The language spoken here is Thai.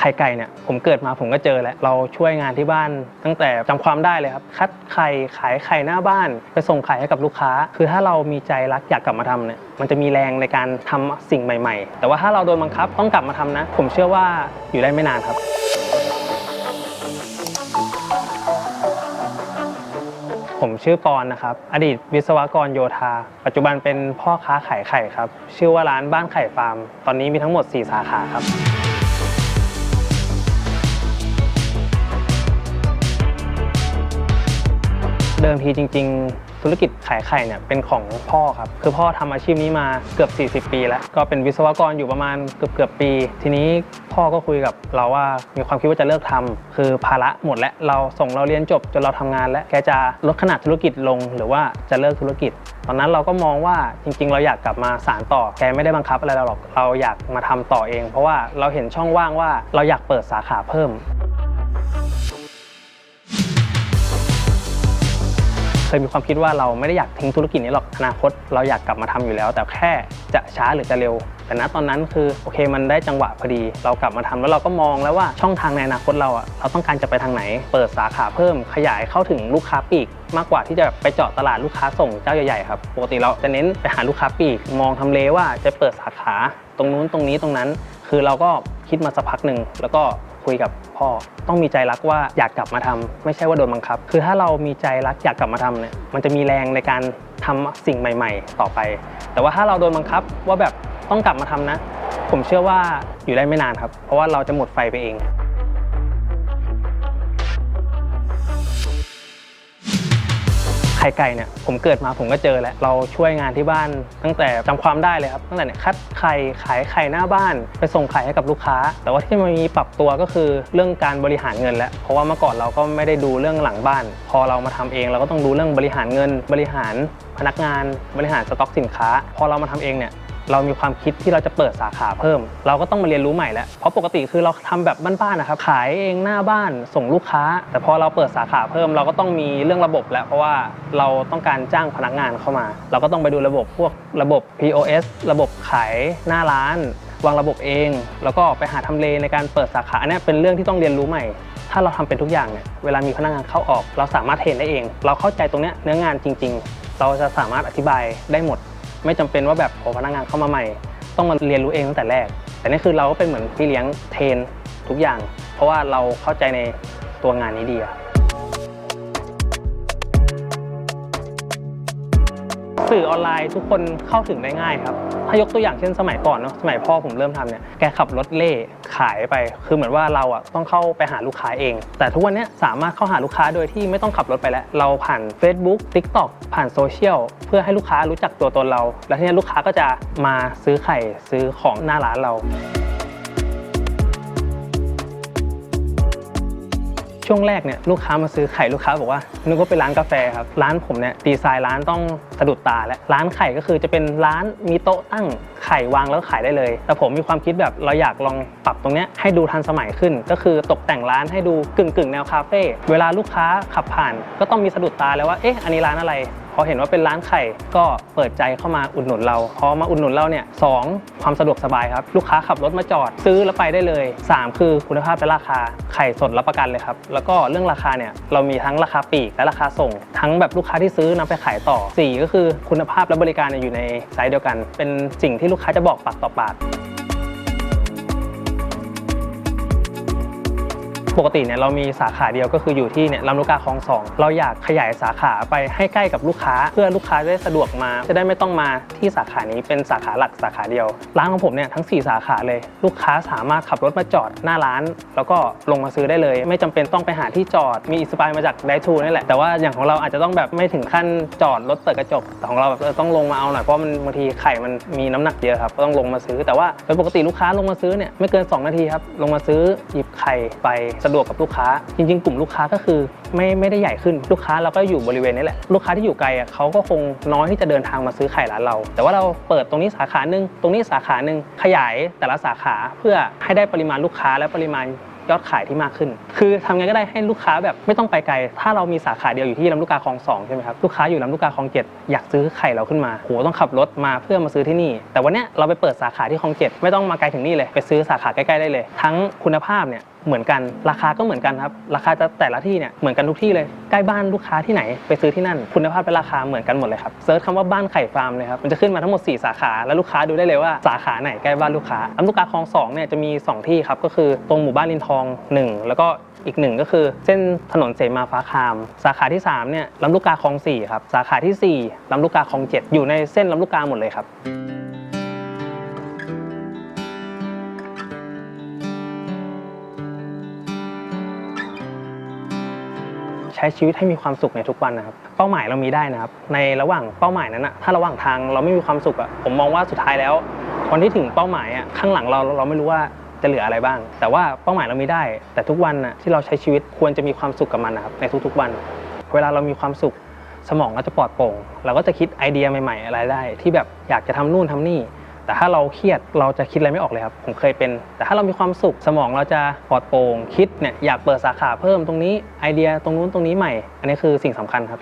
ไข่ไก่เนี่ยผมเกิดมาผมก็เจอแล้วเราช่วยงานที่บ้านตั้งแต่จำความได้เลยครับ คัดไข่ขายไข่หน้าบ้าน ไปส่งไข่ให้กับลูกค้า คือถ้าเรามีใจรักอยากกลับมาทำเนี่ยมันจะมีแรงในการทำสิ่งใหม่ ๆ แต่ว่าถ้าเราโดนบังคับต้องกลับมาทำนะ ผมเชื่อว่าอยู่ได้ไม่นานครับผมชื่อปอนนะครับ อดีตวิศวกรโยธา ปัจจุบันเป็นพ่อค้าขายไข่ครับ ชื่อว่าร้านบ้านไข่ฟาร์ม ตอนนี้มีทั้งหมด 4 สาขาครับ เดิมทีจริง ๆ ธุรกิจขายไข่เนี่ยเป็นของพ่อครับ คือพ่อทำอาชีพนี้มาเกือบ 40 ปี แล้ว ก็เป็นวิศวกรอยู่ประมาณเกือบเกือบปี ทีนี้พ่อก็คุยกับเราว่ามีความคิดว่าจะเลิกทำคือภาระหมดแล้วเราส่งเราเรียนจบจนเราทำงาน แล้วแกจะลดขนาดธุรกิจลง หรือว่าจะเลิกธุรกิจ ตอนนั้นเราก็มองว่าจริง ๆ เราอยากกลับมาสานต่อแกไม่ได้บังคับอะไรเราหรอกเราอยากมาทำต่อเอง เพราะว่าเราเห็นช่องว่างว่าเราอยากเปิดสาขาเพิ่ม เคยมีความคิดว่าเราไม่ได้อยากทิ้งธุรกิจนี้หรอกอนาคต เราอยากกลับมาทำอยู่แล้ว แต่แค่จะช้าหรือจะเร็ว แต่ณตอนนั้นคือโอเคมันได้จังหวะพอดี เรากลับมาทำแล้วเราก็มองแล้วว่าช่องทางในอนาคตเราอะเราต้องการจะไปทางไหน เปิดสาขาเพิ่มขยายเข้าถึงลูกค้าปลีกมากกว่าที่จะไปเจาะตลาดลูกค้าส่งเจ้าใหญ่ๆครับปกติเราจะเน้นไปหาลูกค้าปลีกมองทำเลว่าจะเปิดสาขาตรงนู้นตรงนี้ตรงนั้น คือเราก็คิดมาสักพักหนึ่งแล้วก็ คุยกับพ่อ ต้องมีใจรักว่าอยากกลับมาทำไม่ใช่ว่าโดนบังคับ คือถ้าเรามีใจรักอยากกลับมาทำเนี่ยมันจะมีแรงในการทำสิ่งใหม่ ๆ ต่อไป แต่ว่าถ้าเราโดนบังคับว่าแบบต้องกลับมาทำนะ ผมเชื่อว่าอยู่ได้ไม่นานครับ เพราะว่าเราจะหมดไฟไปเอง ไข่ไก่เนี่ยผมเกิดมาผมก็เจอแล้วเราช่วยงานที่บ้าน ตั้งแต่จำความได้เลยครับตั้งแต่เนี่ยคัดไข่ขายไข่หน้าบ้าน ไปส่งไข่ให้กับลูกค้า แต่ว่าที่มันมีปรับตัวก็คือเรื่องการบริหารเงินแล้วเพราะว่าเมื่อก่อนเราก็ไม่ได้ดูเรื่องหลังบ้าน พอเรามาทำเองเราก็ต้องดูเรื่องบริหารเงิน บริหารพนักงานบริหารสต็อกสินค้า พอเรามาทำเองเนี่ย เรามีความคิดที่เราจะเปิดสาขาเพิ่ม เราก็ต้องมาเรียนรู้ใหม่แล้วเพราะปกติคือเราทำแบบบ้านๆนะครับขายเองหน้าบ้านส่งลูกค้า แต่พอเราเปิดสาขาเพิ่ม เราก็ต้องมีเรื่องระบบแล้วเพราะว่าเราต้องการจ้างพนักงานเข้ามา เราก็ต้องไปดูระบบพวกระบบ POS ระบบขายหน้าร้าน วางระบบเอง แล้วก็ไปหาทำเลในการเปิดสาขาอันนี้เป็นเรื่องที่ต้องเรียนรู้ใหม่ถ้าเราทำเป็นทุกอย่างเนี่ย เวลามีพนักงานเข้าออก เราสามารถเทรนได้เอง เราเข้าใจตรงเนี้ยเนื้องานจริง ๆ เราจะสามารถอธิบายได้หมด ไม่จำเป็นว่าแบบพอพนักงานเข้ามาใหม่ ต้องมาเรียนรู้เองตั้งแต่แรก แต่นี่คือเราก็เป็นเหมือนพี่เลี้ยงเทรนทุกอย่าง เพราะว่าเราเข้าใจในตัวงานนี้ดีอะ สื่อออนไลน์ทุกคนเข้าถึงได้ง่ายครับ ถ้ายกตัวอย่างเช่นสมัยก่อนเนาะสมัยพ่อผมเริ่มทำเนี่ยแกขับรถเล่ขายไป คือเหมือนว่าเราอะต้องเข้าไปหาลูกค้าเอง แต่ทุกวันนี้สามารถเข้าหาลูกค้าโดยที่ไม่ต้องขับรถไปแล้ว เราผ่าน Facebook TikTok ผ่านโซเชียลเพื่อให้ลูกค้ารู้จักตัวตนเรา แล้วทีนี้ลูกค้าก็จะมาซื้อไข่ซื้อของหน้าร้านเรา ช่วงแรกเนี่ยลูกค้ามาซื้อไข่ลูกค้าบอกว่านึกว่าเป็นร้านกาแฟครับร้านผมเนี่ยดีไซน์ร้านต้องสะดุดตาและร้านไข่ก็คือจะเป็นร้านมีโต๊ะตั้งไข่วางแล้วขายได้เลย แต่ผมมีความคิดแบบเราอยากลองปรับตรงเนี้ยให้ดูทันสมัยขึ้น ก็คือตกแต่งร้านให้ดูกึ่งกึ่งๆแนวคาเฟ่เวลาลูกค้าขับผ่าน ก็ต้องมีสะดุดตาแล้วว่าเอ๊ะอันนี้ร้านอะไร พอเห็นว่าเป็นร้านไข่ก็เปิดใจเข้ามาอุดหนุนเราพอมาอุดหนุนเราเนี่ยสองความสะดวกสบายครับ ลูกค้าขับรถมาจอดซื้อแล้วไปได้เลย 3 คือคุณภาพและราคาไข่สดรับประกันเลยครับ แล้วก็เรื่องราคาเนี่ยเรามีทั้งราคาปีกและราคาส่ง ทั้งแบบลูกค้าที่ซื้อนำไปขายต่อ 4 ก็คือคุณภาพและบริการอยู่ในไซส์เดียวกัน เป็นสิ่งที่ลูกค้าจะบอกปากต่อปาก ปกติเนี่ยเรามีสาขาเดียวก็คืออยู่ที่เนี่ยลำลูกกาคลองสองเราอยากขยายสาขาไปให้ใกล้กับลูกค้า เพื่อลูกค้าจะได้สะดวกมา จะได้ไม่ต้องมาที่สาขานี้เป็นสาขาหลักสาขาเดียว ร้านของผมเนี่ยทั้ง 4 สาขาเลย ลูกค้าสามารถขับรถมาจอดหน้าร้าน แล้วก็ลงมาซื้อได้เลย ไม่จำเป็นต้องไปหาที่จอดมีอิสปายมาจากไดทูนี่แหละแต่ว่าอย่างของเราอาจจะต้องแบบไม่ถึงขั้นจอดรถเปิดกระจกแต่ของเราแบบต้องลงมาเอาหน่อยเพราะมันบางทีไข่มันมีน้ำหนักเยอะครับก็ต้องลงมาซื้อ แต่ว่าโดยปกติลูกค้าลงมาซื้อเนี่ยไม่เกิน 2 นาทีครับลงมาซื้อหยิบไข่ไปสะดวกกับลูกค้า จริง ๆ กลุ่มลูกค้าก็คือไม่ไม่ได้ใหญ่ขึ้นลูกค้าเราก็อยู่บริเวณนี้แหละ ลูกค้าที่อยู่ไกลอะเขาก็คงน้อยที่จะเดินทางมาซื้อไข่ร้านเรา แต่ว่าเราเปิดตรงนี้สาขาหนึ่งตรงนี้สาขาหนึ่งขยายแต่ละสาขาเพื่อให้ได้ปริมาณลูกค้าและปริมาณยอดขายที่มากขึ้น คือทำไงก็ได้ให้ลูกค้าแบบไม่ต้องไปไกล ถ้าเรามีสาขาเดียวอยู่ที่ลำลูกกาคลองสองใช่ไหมครับ ลูกค้าอยู่ลำลูกกาคลองเจ็ดอยากซื้อไข่เราขึ้นมา โหต้องขับรถมาเพื่อมาซื้อที่นี่ แต่วันเนี้ยเราไปเปิดสาขาที่คลองเจ็ดไม่ต้องมาไกลถึงนี่เลย ไปซื้อสาขาใกล้ๆได้เลย ทั้งคุณภาพเนี่ยเหมือนกันราคาก็เหมือนกันครับ ราคาจะแต่ละที่เนี่ยเหมือนกันทุกที่เลยใกล้บ้านลูกค้าที่ไหนไปซื้อที่นั่น คุณภาพและราคาเหมือนกันหมดเลยครับเซิร์ชคำว่าบ้านไข่ฟาร์มเลยครับมันจะขึ้นมาทั้งหมด 4 สาขา แล้วลูกค้าดูได้เลยว่าสาขาไหนใกล้บ้านลูกค้าลำลูกกาคลองสองเนี่ยจะมี 2 ที่ครับก็คือตรงหมู่บ้านลินทอง 1 แล้วก็อีกหนึ่งก็คือเส้นถนนเสมาฟ้าคาม สาขาที่3เนี่ยลำลูกกาคลอง4ครับสาขาทีสี่4ลำลูกกาคลอง7 อยู่ในเส้นลำลูกกาหมดเลยครับ ใช้ชีวิตให้มีความสุขในทุกวันนะครับ เป้าหมายเรามีได้นะครับ ในระหว่างเป้าหมายนั้นอะถ้าระหว่างทางเราไม่มีความสุขอะผมมองว่าสุดท้ายแล้ววันที่ถึงเป้าหมายอะข้างหลังเราเราไม่รู้ว่าจะเหลืออะไรบ้าง แต่ว่าเป้าหมายเรามีได้ แต่ทุกวันอะที่เราใช้ชีวิตควรจะมีความสุขกับมันนะครับในทุกๆวัน เวลาเรามีความสุขสมองก็จะปลอดโปร่ง เราก็จะคิดไอเดียใหม่ๆ อะไรได้ ที่แบบอยากจะทำนู่นทำนี่ แต่ถ้าเราเครียดเราจะคิดอะไรไม่ออกเลยครับ ผมเคยเป็น แต่ถ้าเรามีความสุขสมองเราจะปลอดโปร่งคิดเนี่ยอยากเปิดสาขาเพิ่มตรงนี้ไอเดียตรงนู้นตรงนี้ใหม่ อันนี้คือสิ่งสำคัญครับ